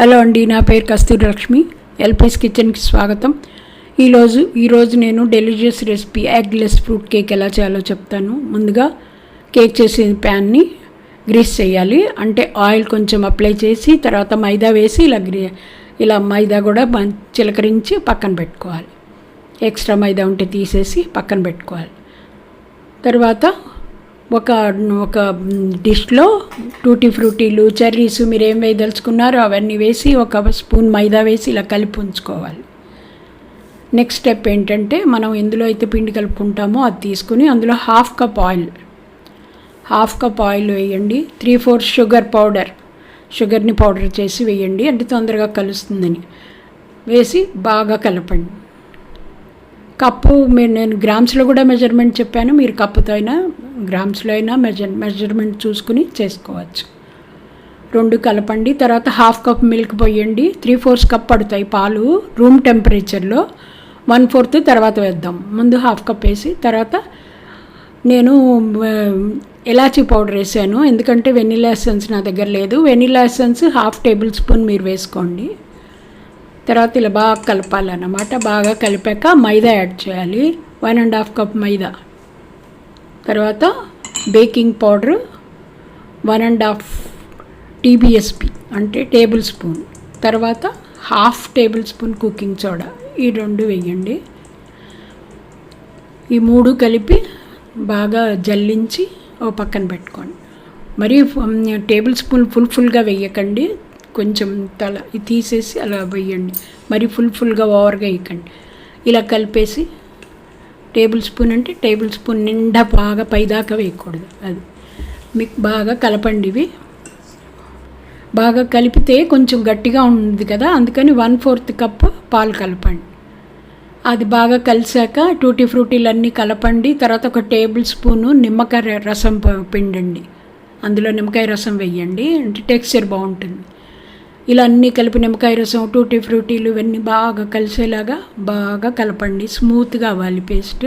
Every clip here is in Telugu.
హలో అండి నా పేరు కస్తూరి లక్ష్మి ఎల్పిఎస్ కిచెన్కి స్వాగతం. ఈరోజు ఈరోజు నేను delicious recipe eggless fruit cake ఎలా చేయాలో చెప్తాను. ముందుగా కేక్ చేసే ప్యాన్ని గ్రీస్ చేయాలి. అంటే ఆయిల్ కొంచెం అప్లై చేసి తర్వాత మైదా వేసి ఇలా గ్రీ ఇలా మైదా కూడా చిలకరించి పక్కన పెట్టుకోవాలి. ఎక్స్ట్రా మైదా ఉంటే తీసేసి పక్కన పెట్టుకోవాలి. తర్వాత ఒక ఒక డిష్లో టూటీ ఫ్రూటీలు చెర్రీస్ మీరు ఏం వేయదలుచుకున్నారో అవన్నీ వేసి ఒక స్పూన్ మైదా వేసి ఇలా కలిపి ఉంచుకోవాలి. నెక్స్ట్ స్టెప్ ఏంటంటే మనం ఎందులో అయితే పిండి కలుపుకుంటామో అది తీసుకుని అందులో half cup oil half cup oil వేయండి. త్రీ ఫోర్ షుగర్ పౌడర్ షుగర్ని పౌడర్ చేసి వేయండి. అంటే తొందరగా కలుస్తుందని. వేసి బాగా కలపండి. కప్పు నేను గ్రామ్స్లో కూడా మెజర్మెంట్ చెప్పాను. మీరు కప్పుతో అయినా గ్రామ్స్లో అయినా మెజర్ మెజర్మెంట్ చూసుకుని చేసుకోవచ్చు. రెండు కలపండి తర్వాత హాఫ్ కప్ మిల్క్ పోయండి త్రీ ఫోర్స్ కప్ పడతాయి పాలు రూమ్ టెంపరేచర్లో వన్ ఫోర్త్ తర్వాత వేద్దాం. ముందు హాఫ్ కప్ వేసి తర్వాత నేను ఎలాచీ పౌడర్ వేసాను. ఎందుకంటే వెనిలా ఎసెన్స్ నా దగ్గర లేదు. Vanilla essence half tablespoon మీరు వేసుకోండి. తర్వాత ఇలా బాగా కలపాలన్నమాట. బాగా కలిపాక మైదా యాడ్ చేయాలి. One and half cup maida. తర్వాత baking powder one and half TBSP అంటే టేబుల్ స్పూన్. తర్వాత half tablespoon cooking soda ఈ రెండు వేయండి. ఈ మూడు కలిపి బాగా జల్లించి ఓ పక్కన పెట్టుకోండి. మరి టేబుల్ స్పూన్ ఫుల్ ఫుల్గా వేయకండి. కొంచెం తల తీసేసి అలా వేయండి. మరి ఫుల్ ఫుల్గా ఓవర్గా వేయకండి. ఇలా కలిపేసి టేబుల్ స్పూన్ అంటే టేబుల్ స్పూన్ నిండా బాగా పైదాకా వేయకూడదు అది. మీకు బాగా కలపండి ఇవి. బాగా కలిపితే కొంచెం గట్టిగా ఉంది కదా అందుకని వన్ ఫోర్త్ కప్ పాలు కలపండి. అది బాగా కలిసాక టూటీ ఫ్రూటీలన్నీ కలపండి. తర్వాత ఒక టేబుల్ స్పూను నిమ్మకాయ రసం పిండండి. అందులో నిమ్మకాయ రసం వేయండి. అంటే టెక్స్చర్ బాగుంటుంది. ఇలా అన్నీ కలిపి నిమ్మకాయ రసం టూటీ ఫ్రూటీలు ఇవన్నీ బాగా కలిసేలాగా బాగా కలపండి. స్మూత్గా అవ్వాలి పేస్ట్.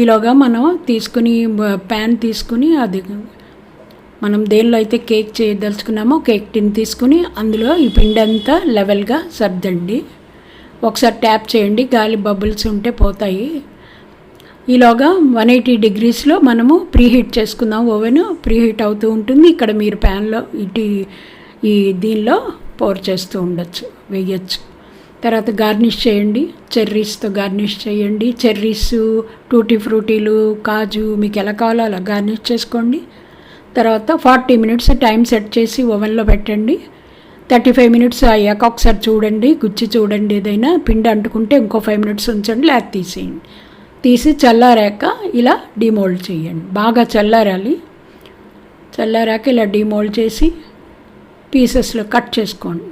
ఈలోగా మనం తీసుకుని ప్యాన్ తీసుకుని అది మనం దేనిలో అయితే కేక్ చేయదలుచుకున్నామో కేక్ టిన్ తీసుకుని అందులో ఈ పిండి అంతా లెవెల్గా సర్దండి. ఒకసారి ట్యాప్ చేయండి గాలి బబుల్స్ ఉంటే పోతాయి. ఈలోగా వన్ ఎయిటీ డిగ్రీస్లో మనము ప్రీహీట్ చేసుకుందాం. ఓవెన్ ప్రీహీట్ అవుతూ ఉంటుంది. ఇక్కడ మీరు ప్యాన్లో ఇటు ఈ దీనిలో పోర్ చేస్తూ ఉండొచ్చు వేయచ్చు. తర్వాత గార్నిష్ చేయండి చెర్రీస్తో గార్నిష్ చేయండి. చెర్రీస్ టూటీ ఫ్రూటీలు కాజు మీకు ఎలా కావాలో అలా గార్నిష్ చేసుకోండి. తర్వాత ఫార్టీ మినిట్స్ టైం సెట్ చేసి ఓవెన్లో పెట్టండి. థర్టీ ఫైవ్ మినిట్స్ అయ్యాక ఒకసారి చూడండి గుచ్చి చూడండి ఏదైనా. పిండి అంటుకుంటే ఇంకో ఫైవ్ మినిట్స్ ఉంచండి లేక తీసేయండి. తీసి చల్లారాక ఇలా డిమోల్డ్ చేయండి. బాగా చల్లారాలి. చల్లారాక ఇలా డిమోల్డ్ చేసి పీసెస్లో కట్ చేసుకోండి.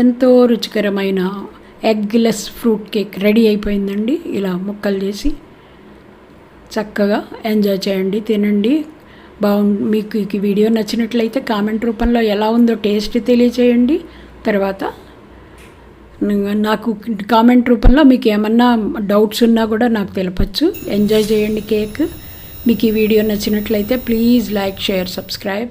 ఎంతో రుచికరమైన ఎగ్లెస్ ఫ్రూట్ కేక్ రెడీ అయిపోయిందండి. ఇలా ముక్కలు చేసి చక్కగా ఎంజాయ్ చేయండి తినండి. బాగుంది మీకు ఈ వీడియో నచ్చినట్లయితే కామెంట్ రూపంలో ఎలా ఉందో టేస్ట్ తెలియచేయండి. తర్వాత నాకు కామెంట్ రూపంలో మీకు ఏమన్నా డౌట్స్ ఉన్నా కూడా నాకు తెలపచ్చు. ఎంజాయ్ చేయండి కేక్. మీకు ఈ వీడియో నచ్చినట్లయితే please like share subscribe.